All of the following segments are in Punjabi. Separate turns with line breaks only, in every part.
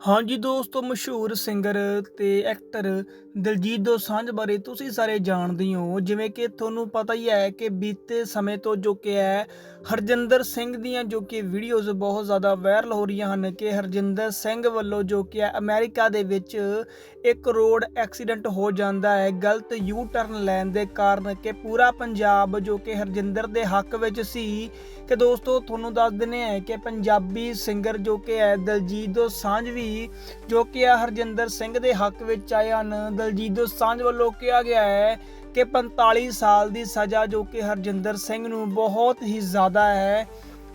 ਹਾਂਜੀ ਦੋਸਤੋ, ਮਸ਼ਹੂਰ ਸਿੰਗਰ ਤੇ ਐਕਟਰ ਦਿਲਜੀਤ ਦੋਸਾਂਝ ਬਾਰੇ ਤੁਸੀਂ ਸਾਰੇ ਜਾਣਦੇ ਹੋ ਜਿਵੇਂ ਕਿ ਤੁਹਾਨੂੰ ਪਤਾ ਹੀ ਹੈ ਕਿ ਬੀਤੇ ਸਮੇਂ ਤੋਂ ਜੋ ਕਿ ਹੈ, ਹਰਜਿੰਦਰ ਸਿੰਘ ਦੀਆਂ ਜੋ ਕਿ ਵੀਡੀਓਜ਼ ਬਹੁਤ ਜ਼ਿਆਦਾ ਵਾਇਰਲ ਹੋ ਰਹੀਆਂ ਹਨ ਕਿ ਹਰਜਿੰਦਰ ਸਿੰਘ ਵੱਲੋਂ ਜੋ ਕਿ ਹੈ, ਅਮਰੀਕਾ ਦੇ ਵਿੱਚ ਇੱਕ ਰੋਡ ਐਕਸੀਡੈਂਟ ਹੋ ਜਾਂਦਾ ਹੈ। ਗਲਤ ਯੂ ਟਰਨ ਲੈਣ ਦੇ ਕਾਰਨ ਕਿ ਪੂਰਾ ਪੰਜਾਬ ਜੋ ਕਿ ਹਰਜਿੰਦਰ ਦੇ ਹੱਕ ਵਿੱਚ ਸੀ। ਕਿ ਦੋਸਤੋ, ਤੁਹਾਨੂੰ ਦੱਸ ਦਿੰਦੇ ਆ ਕਿ ਪੰਜਾਬੀ ਸਿੰਗਰ ਜੋ ਕਿ ਹੈ, ਦਲਜੀਤ ਦੋਸਾਂਝ ਵੀ ਜੋ ਕਿ ਹਰਜਿੰਦਰ ਸਿੰਘ ਦੇ ਹੱਕ ਵਿੱਚ ਆਏ ਹਨ। ਦਲਜੀਤ ਦੋਸਾਂਝ ਵੱਲੋਂ ਕਿਹਾ ਗਿਆ ਹੈ ਕਿ 45 ਸਾਲ ਦੀ ਸਜ਼ਾ ਜੋ ਕਿ ਹਰਜਿੰਦਰ ਸਿੰਘ ਨੂੰ ਬਹੁਤ ਹੀ ਜ਼ਿਆਦਾ ਹੈ,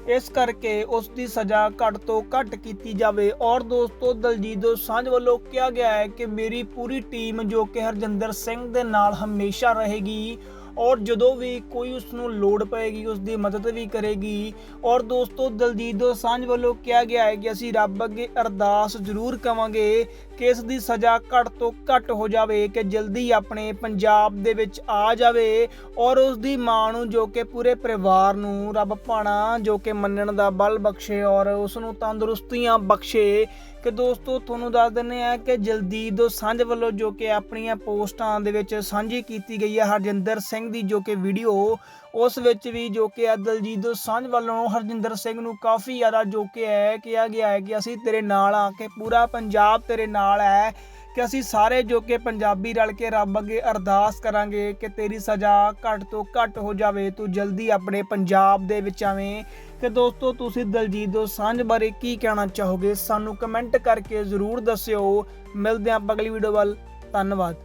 ਇਸ ਕਰਕੇ ਉਸ ਦੀ ਸਜ਼ਾ ਘੱਟ ਤੋਂ ਘੱਟ ਕੀਤੀ ਜਾਵੇ। ਔਰ ਦੋਸਤੋ, ਦਲਜੀਤ ਦੋਸਾਂਝ ਵੱਲੋਂ ਕਿਹਾ ਗਿਆ ਹੈ ਕਿ ਮੇਰੀ ਪੂਰੀ ਟੀਮ ਜੋ ਕਿ ਹਰਜਿੰਦਰ ਸਿੰਘ ਦੇ ਨਾਲ ਹਮੇਸ਼ਾ ਰਹੇਗੀ ਔਰ ਜਦੋਂ ਵੀ ਕੋਈ ਉਸ ਨੂੰ ਲੋੜ ਪਏਗੀ ਉਸ ਦੀ ਮਦਦ ਵੀ ਕਰੇਗੀ। ਔਰ ਦੋਸਤੋ, ਦਲਜੀਤ ਦੋਸਾਂਝ ਵੱਲੋਂ ਕਿਹਾ ਗਿਆ ਹੈ ਕਿ ਅਸੀਂ ਰੱਬ ਅੱਗੇ ਅਰਦਾਸ ਜ਼ਰੂਰ ਕਵਾਂਗੇ ਕਿ ਇਸ ਦੀ ਸਜ਼ਾ ਘੱਟ ਤੋਂ ਘੱਟ ਹੋ ਜਾਵੇ, ਕਿ ਜਲਦੀ ਆਪਣੇ ਪੰਜਾਬ ਦੇ ਵਿੱਚ ਆ ਜਾਵੇ। ਔਰ ਉਸ ਦੀ ਮਾਂ ਨੂੰ ਜੋ ਕਿ ਪੂਰੇ ਪਰਿਵਾਰ ਨੂੰ ਰੱਬ ਭਾਣਾ, ਜੋ ਕਿ ਮੰਨਣ ਦਾ ਬਲ ਬਖਸ਼ੇ ਔਰ ਉਸ ਨੂੰ ਤੰਦਰੁਸਤੀਆਂ ਬਖਸ਼ੇ ਕਿ ਦੋਸਤੋ, ਤੁਹਾਨੂੰ ਦੱਸ ਦਿੰਨੇ ਆ ਕਿ ਜਲਦੀਦ ਦੋਸਾਂਝ ਵੱਲੋਂ ਜੋ ਕਿ ਆਪਣੀਆਂ ਪੋਸਟਾਂ ਦੇ ਵਿੱਚ ਸਾਂਝੀ ਕੀਤੀ ਗਈ ਹੈ ਹਰਜਿੰਦਰ ਸਿੰਘ ਦੀ ਜੋ ਕਿ ਵੀਡੀਓ, ਉਸ ਵਿੱਚ ਵੀ ਜੋ ਕਿ ਹੈ ਦਲਜੀਤ ਦੋ ਸਾਂਝ ਵੱਲੋਂ ਹਰਜਿੰਦਰ ਸਿੰਘ ਨੂੰ ਕਾਫੀ ਜ਼ਿਆਦਾ ਜੋ ਕਿ ਹੈ, ਕਿਹਾ ਗਿਆ ਹੈ ਕਿ ਅਸੀਂ ਤੇਰੇ ਨਾਲ ਆ ਕੇ ਪੂਰਾ ਪੰਜਾਬ ਤੇਰੇ ਨਾਲ ਹੈ। ਕਿ ਅਸੀਂ ਸਾਰੇ ਜੋ ਕਿ ਪੰਜਾਬੀ ਰਲ ਕੇ ਰੱਬ ਅੱਗੇ ਅਰਦਾਸ ਕਰਾਂਗੇ ਕਿ ਤੇਰੀ ਸਜ਼ਾ ਘੱਟ ਤੋਂ ਘੱਟ ਹੋ ਜਾਵੇ, ਤੂੰ ਜਲਦੀ ਆਪਣੇ ਪੰਜਾਬ ਦੇ ਵਿੱਚ ਆਵੇਂ। ਕਿ ਦੋਸਤੋ, ਤੁਸੀਂ ਦਲਜੀਤ ਦੋ ਸਾਂਝ ਬਾਰੇ ਕੀ ਕਹਿਣਾ ਚਾਹੋਗੇ? ਸਾਨੂੰ ਕਮੈਂਟ ਕਰਕੇ ਜ਼ਰੂਰ ਦੱਸਿਓ। ਮਿਲਦੇ ਹਾਂ ਅਗਲੀ ਵੀਡੀਓ ਵੱਲ। ਧੰਨਵਾਦ।